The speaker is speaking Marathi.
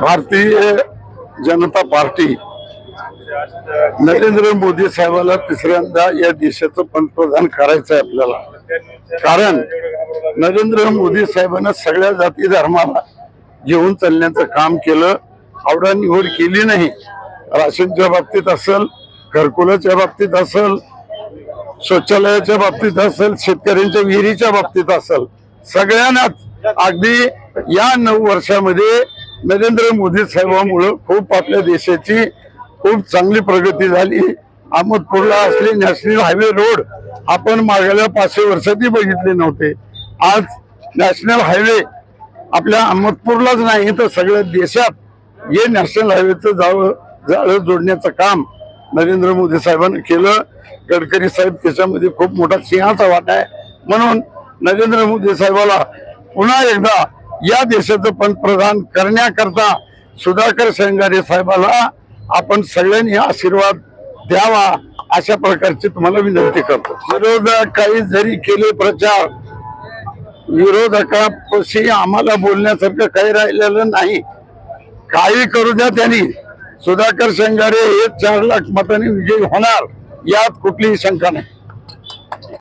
भारतीय जनता पार्टी नरेंद्र मोदी साहेबाला तिसऱ्यांदा या देशाचं पंतप्रधान करायचं आहे आपल्याला. कारण नरेंद्र मोदी साहेबांना सगळ्या जाती धर्माला घेऊन चालण्याचं काम केलं. आवडा निवड केली नाही. राशनच्या बाबतीत असेल घरकुलाच्या बाबतीत असेल शौचालयाच्या बाबतीत असेल शेतकऱ्यांच्या विहिरीच्या बाबतीत असेल सगळ्यांनाच अगदी या नऊ वर्षामध्ये नरेंद्र मोदी साहेबांमुळं खूप आपल्या देशाची खूप चांगली प्रगती झाली. अहमदपूरला असले नॅशनल हायवे रोड आपण मागल्या पाचशे वर्षातही बघितले नव्हते. आज नॅशनल हायवे आपल्या अहमदपूरलाच नाही तर सगळ्या देशात हे नॅशनल हायवेचं जाळं जाळं जोडण्याचं काम नरेंद्र मोदी साहेबांनी केलं. गडकरी साहेब त्याच्यामध्ये खूप मोठा सिंहाचा वाटा आहे. म्हणून नरेंद्र मोदी साहेबाला पुन्हा एकदा या देशाचं पंतप्रधान करण्याकरता सुधाकर सेंगारे साहेबाला आपण सगळ्यांनी आशीर्वाद द्यावा अशा प्रकारची तुम्हाला विनंती करतो. विरोधक काही जरी केले प्रचार विरोधकापाशी आम्हाला बोलण्यासारखं काही राहिलेलं नाही. काही करू द्या त्यांनी. सुधाकर शेंगारे हे चार लाख मतांनी विजयी होणार यात कुठलीही शंका नाही.